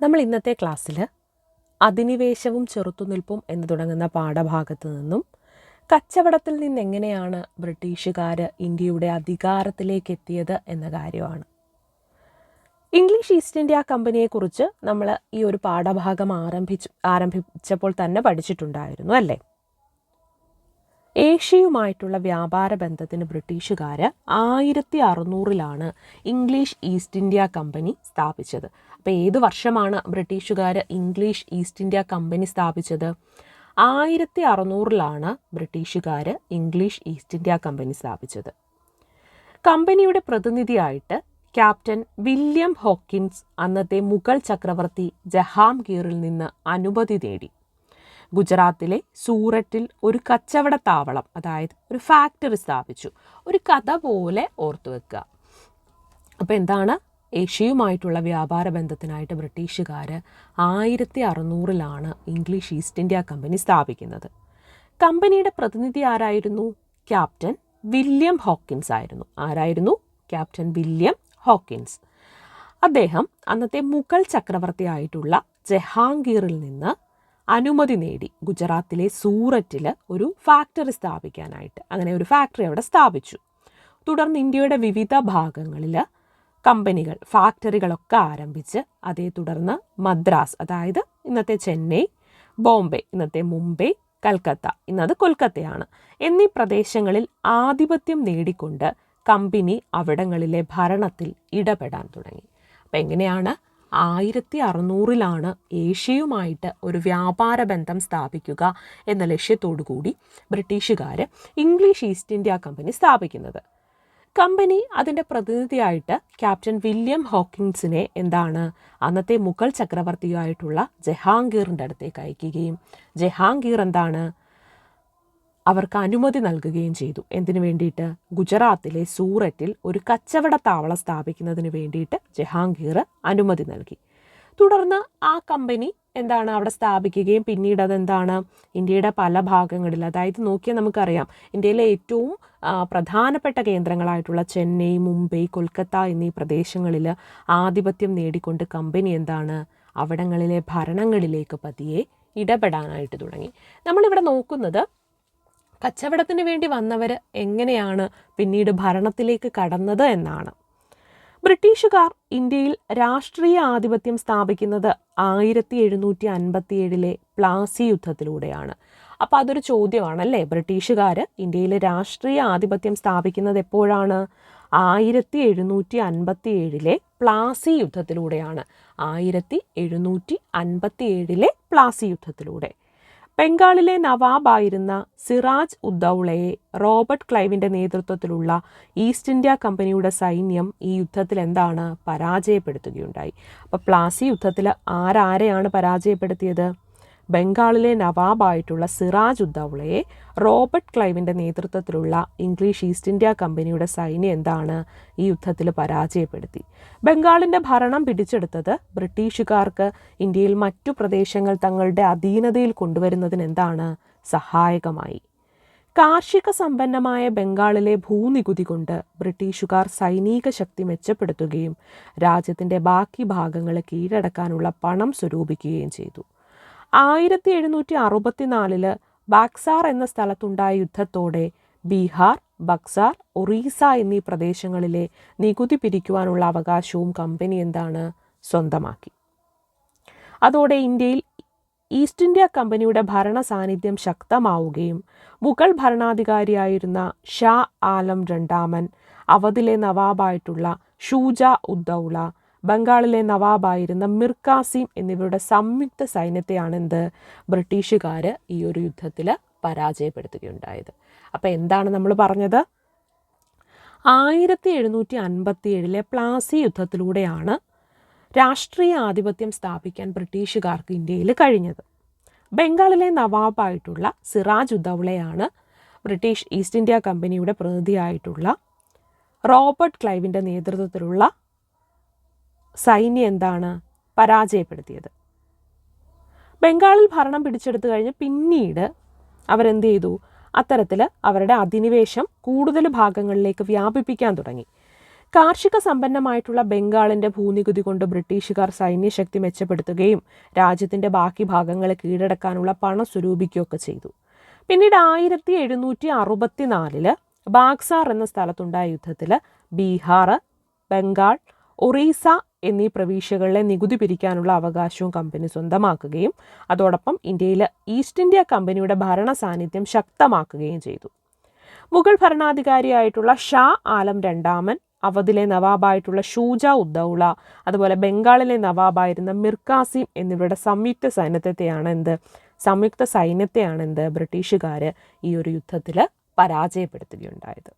നമ്മൾ ഇന്നത്തെ ക്ലാസ്സിൽ അധിനിവേശവും ചെറുത്തുനിൽപ്പും എന്ന് തുടങ്ങുന്ന പാഠഭാഗത്ത് നിന്നും കച്ചവടത്തിൽ നിന്ന് എങ്ങനെയാണ് ബ്രിട്ടീഷുകാർ ഇന്ത്യയുടെ അധികാരത്തിലേക്ക് എത്തിയത് എന്ന കാര്യമാണ്. ഇംഗ്ലീഷ് ഈസ്റ്റ് ഇന്ത്യ കമ്പനിയെക്കുറിച്ച് നമ്മൾ ഈ ഒരു പാഠഭാഗം ആരംഭിച്ചു ആരംഭിച്ചപ്പോൾ തന്നെ പഠിച്ചിട്ടുണ്ടായിരുന്നു അല്ലേ? ഏഷ്യയുമായിട്ടുള്ള വ്യാപാര ബന്ധത്തിന് ബ്രിട്ടീഷുകാർ ആയിരത്തി അറുന്നൂറിലാണ് ഇംഗ്ലീഷ് ഈസ്റ്റ് ഇന്ത്യ കമ്പനി സ്ഥാപിച്ചത്. അപ്പോൾ ഏത് വർഷമാണ് ബ്രിട്ടീഷുകാർ ഇംഗ്ലീഷ് ഈസ്റ്റ് ഇന്ത്യ കമ്പനി സ്ഥാപിച്ചത്? ആയിരത്തി അറുന്നൂറിലാണ് ബ്രിട്ടീഷുകാർ ഇംഗ്ലീഷ് ഈസ്റ്റ് ഇന്ത്യ കമ്പനി സ്ഥാപിച്ചത്. കമ്പനിയുടെ പ്രതിനിധിയായിട്ട് ക്യാപ്റ്റൻ വില്യം ഹോക്കിൻസ് അന്നത്തെ മുഗൾ ചക്രവർത്തി ജഹാംഗീറിൽ നിന്ന് അനുമതി നേടി. ഗുജറാത്തിലെ സൂററ്റിൽ ഒരു കച്ചവട താവളം അതായത് ഒരു ഫാക്ടറി സ്ഥാപിച്ചു. ഒരു കഥ പോലെ ഓർത്തു വെക്കുക. അപ്പോൾ എന്താണ്? ഏഷ്യയുമായിട്ടുള്ള വ്യാപാര ബന്ധത്തിനായിട്ട് ബ്രിട്ടീഷുകാർ ആയിരത്തി അറുന്നൂറിലാണ് ഇംഗ്ലീഷ് ഈസ്റ്റ് ഇന്ത്യ കമ്പനി സ്ഥാപിക്കുന്നത്. കമ്പനിയുടെ പ്രതിനിധി ആരായിരുന്നു? ക്യാപ്റ്റൻ വില്യം ഹോക്കിൻസ് ആയിരുന്നു. ആരായിരുന്നു? Captain William Hawkins. അദ്ദേഹം അന്നത്തെ മുഗൾ ചക്രവർത്തി ആയിട്ടുള്ള ജഹാംഗീറിൽ നിന്ന് അനുമതി നേടി ഗുജറാത്തിലെ സൂററ്റിൽ ഒരു ഫാക്ടറി സ്ഥാപിക്കാനായിട്ട്. അങ്ങനെ ഒരു ഫാക്ടറി അവിടെ സ്ഥാപിച്ചു. തുടർന്ന് ഇന്ത്യയുടെ വിവിധ ഭാഗങ്ങളിൽ കമ്പനികൾ ഫാക്ടറികളൊക്കെ ആരംഭിച്ച് അതേ തുടർന്ന് മദ്രാസ് അതായത് ഇന്നത്തെ ചെന്നൈ ബോംബെ ഇന്നത്തെ മുംബൈ കൽക്കത്ത ഇന്നത് കൊൽക്കത്തയാണ്. എന്നീ പ്രദേശങ്ങളിൽ ആധിപത്യം നേടിക്കൊണ്ട് കമ്പനി അവിടങ്ങളിലെ ഭരണത്തിൽ ഇടപെടാൻ തുടങ്ങി. അപ്പം എങ്ങനെയാണ് ആയിരത്തി അറുന്നൂറിലാണ് ഏഷ്യയുമായിട്ട് ഒരു വ്യാപാര ബന്ധം സ്ഥാപിക്കുക എന്ന ലക്ഷ്യത്തോടു കൂടി ബ്രിട്ടീഷുകാർ ഇംഗ്ലീഷ് ഈസ്റ്റ് ഇന്ത്യ കമ്പനി സ്ഥാപിക്കുന്നത്. കമ്പനി അതിന്റെ പ്രതിനിധിയായിട്ട് ക്യാപ്റ്റൻ വില്യം ഹോക്കിങ്സിനെ എന്താണ് അന്നത്തെ മുഗൾ ചക്രവർത്തിയായിട്ടുള്ള ജഹാംഗീറിന്റെ അടുത്തേക്ക് അയക്കുകയും. ജഹാംഗീർ എന്താണ്? അവർക്ക് അനുമതി നൽകുകയും ചെയ്തു. എന്തിനു വേണ്ടിയിട്ട്? ഗുജറാത്തിലെ സൂററ്റിൽ ഒരു കച്ചവട താവളം സ്ഥാപിക്കുന്നതിന് വേണ്ടിയിട്ട് ജഹാംഗീർ അനുമതി നൽകി. തുടർന്ന് ആ കമ്പനി എന്താണ് അവിടെ സ്ഥാപിക്കുകയും പിന്നീട് അതെന്താണ്? ഇന്ത്യയുടെ പല ഭാഗങ്ങളിൽ അതായത് നോക്കിയാൽ നമുക്കറിയാം ഇന്ത്യയിലെ ഏറ്റവും പ്രധാനപ്പെട്ട കേന്ദ്രങ്ങളായിട്ടുള്ള ചെന്നൈ മുംബൈ കൊൽക്കത്ത എന്നീ പ്രദേശങ്ങളിൽ ആധിപത്യം നേടിക്കൊണ്ട് കമ്പനി എന്താണ്? അവിടങ്ങളിലെ ഭരണങ്ങളിലേക്ക് പതിയെ ഇടപെടാനായിട്ട് തുടങ്ങി. നമ്മളിവിടെ നോക്കുന്നത് കച്ചവടത്തിന് വേണ്ടി വന്നവർ എങ്ങനെയാണ് പിന്നീട് ഭരണത്തിലേക്ക് കടന്നത് എന്നാണ്. ബ്രിട്ടീഷുകാർ ഇന്ത്യയിൽ രാഷ്ട്രീയ ആധിപത്യം സ്ഥാപിക്കുന്നത് ആയിരത്തി എഴുന്നൂറ്റി അൻപത്തി ഏഴിലെ പ്ലാസി യുദ്ധത്തിലൂടെയാണ്. അപ്പോൾ അതൊരു ചോദ്യമാണല്ലേ? ബ്രിട്ടീഷുകാർ ഇന്ത്യയിൽ രാഷ്ട്രീയ ആധിപത്യം സ്ഥാപിക്കുന്നത് എപ്പോഴാണ്? ആയിരത്തി എഴുന്നൂറ്റി അൻപത്തി ഏഴിലെ പ്ലാസി യുദ്ധത്തിലൂടെയാണ്. ആയിരത്തി എഴുന്നൂറ്റി അൻപത്തി ഏഴിലെ പ്ലാസി യുദ്ധത്തിലൂടെ. ബംഗാളിലെ നവാബായിരുന്ന സിറാജ് ഉദ്ദൌളയെ റോബർട്ട് ക്ലൈവിന്റെ നേതൃത്വത്തിലുള്ള ഈസ്റ്റ് ഇന്ത്യ കമ്പനിയുടെ സൈന്യം ഈ യുദ്ധത്തിൽ എന്താണ് പരാജയപ്പെടുത്തുകയുണ്ടായി? അപ്പോൾ പ്ലാസി യുദ്ധത്തിൽ ആരാരെയാണ് പരാജയപ്പെടുത്തിയത്? ബംഗാളിലെ നവാബായിട്ടുള്ള സിറാജ് ഉദ്ദൗളയെ റോബർട്ട് ക്ലൈവിന്റെ നേതൃത്വത്തിലുള്ള ഇംഗ്ലീഷ് ഈസ്റ്റ് ഇന്ത്യ കമ്പനിയുടെ സൈന്യം എന്താണ് ഈ യുദ്ധത്തിൽ പരാജയപ്പെടുത്തി? ബംഗാളിന്റെ ഭരണം പിടിച്ചെടുത്തത് ബ്രിട്ടീഷുകാർക്ക് ഇന്ത്യയിൽ മറ്റു പ്രദേശങ്ങൾ തങ്ങളുടെ അധീനതയിൽ കൊണ്ടുവരുന്നതിന് എന്താണ് സഹായകമായി? കാർഷിക സമ്പന്നമായ ബംഗാളിലെ ഭൂനികുതി കൊണ്ട് ബ്രിട്ടീഷുകാർ സൈനിക ശക്തി മെച്ചപ്പെടുത്തുകയും രാജ്യത്തിന്റെ ബാക്കി ഭാഗങ്ങളെ കീഴടക്കാനുള്ള പണം സ്വരൂപിക്കുകയും ചെയ്തു. ആയിരത്തി എഴുന്നൂറ്റി അറുപത്തിനാലിൽ ബാക്സാർ എന്ന സ്ഥലത്തുണ്ടായ യുദ്ധത്തോടെ ബീഹാർ ബക്സാർ ഒറീസ എന്നീ പ്രദേശങ്ങളിലെ നികുതി പിരിക്കുവാനുള്ള അവകാശവും കമ്പനി എന്താണ്? സ്വന്തമാക്കി. അതോടെ ഇന്ത്യയിൽ ഈസ്റ്റ് ഇന്ത്യ കമ്പനിയുടെ ഭരണ സാന്നിധ്യം ശക്തമാവുകയും മുഗൾ ഭരണാധികാരിയായിരുന്ന ഷാ ആലം രണ്ടാമൻ അവധിലെ നവാബായിട്ടുള്ള ഷൂജ ഉദ്ദൗള ബംഗാളിലെ നവാബായിരുന്ന മിർ എന്നിവരുടെ സംയുക്ത സൈന്യത്തെയാണ് എന്ത്? ബ്രിട്ടീഷുകാർ ഈ ഒരു യുദ്ധത്തിൽ പരാജയപ്പെടുത്തുകയുണ്ടായത്. അപ്പോൾ എന്താണ് നമ്മൾ പറഞ്ഞത്? ആയിരത്തി എഴുന്നൂറ്റി അൻപത്തി ഏഴിലെ പ്ലാസി യുദ്ധത്തിലൂടെയാണ് രാഷ്ട്രീയ ആധിപത്യം സ്ഥാപിക്കാൻ ബ്രിട്ടീഷുകാർക്ക് ഇന്ത്യയിൽ കഴിഞ്ഞത്. ബംഗാളിലെ നവാബായിട്ടുള്ള സിറാജ് ഉദ്ദൗളയാണ് ബ്രിട്ടീഷ് ഈസ്റ്റ് ഇന്ത്യ കമ്പനിയുടെ പ്രതിനിധിയായിട്ടുള്ള റോബർട്ട് ക്ലൈവിന്റെ നേതൃത്വത്തിലുള്ള സൈന്യം എന്താണ് പരാജയപ്പെടുത്തിയത്? ബംഗാളിൽ ഭരണം പിടിച്ചെടുത്തു കഴിഞ്ഞ് പിന്നീട് അവരെന്ത് ചെയ്തു? അത്തരത്തിൽ അവരുടെ അധിനിവേശം കൂടുതൽ ഭാഗങ്ങളിലേക്ക് വ്യാപിപ്പിക്കാൻ തുടങ്ങി. കാർഷിക സമ്പന്നമായിട്ടുള്ള ബംഗാളിന്റെ ഭൂനികുതി കൊണ്ട് ബ്രിട്ടീഷുകാർ സൈന്യശക്തി മെച്ചപ്പെടുത്തുകയും രാജ്യത്തിന്റെ ബാക്കി ഭാഗങ്ങളെ കീഴടക്കാനുള്ള പണം സ്വരൂപിക്കുകയൊക്കെ ചെയ്തു. പിന്നീട് ആയിരത്തി എഴുന്നൂറ്റി അറുപത്തിനാലിൽ ബാഗ്സാർ എന്ന സ്ഥലത്തുണ്ടായ യുദ്ധത്തിൽ ബീഹാർ ബംഗാൾ ഒറീസ എന്നീ പ്രവിശ്യകളിലെ നികുതി പിരിക്കാനുള്ള അവകാശവും കമ്പനി സ്വന്തമാക്കുകയും അതോടൊപ്പം ഇന്ത്യയിലെ ഈസ്റ്റ് ഇന്ത്യ കമ്പനിയുടെ ഭരണ സാന്നിധ്യം ശക്തമാക്കുകയും ചെയ്തു. മുഗൾ ഭരണാധികാരിയായിട്ടുള്ള ഷാ ആലം രണ്ടാമൻ അവധിലെ നവാബായിട്ടുള്ള ഷൂജ ഉദ്ദൗള അതുപോലെ ബംഗാളിലെ നവാബായിരുന്ന മിർക്കാസിം കാസിം എന്നിവരുടെ സംയുക്ത സൈന്യത്തെയാണ് എന്ത്? സംയുക്ത സൈന്യത്തെയാണ് എന്ത്? ബ്രിട്ടീഷുകാർ ഈ ഒരു യുദ്ധത്തിൽ പരാജയപ്പെടുത്തുകയുണ്ടായത്.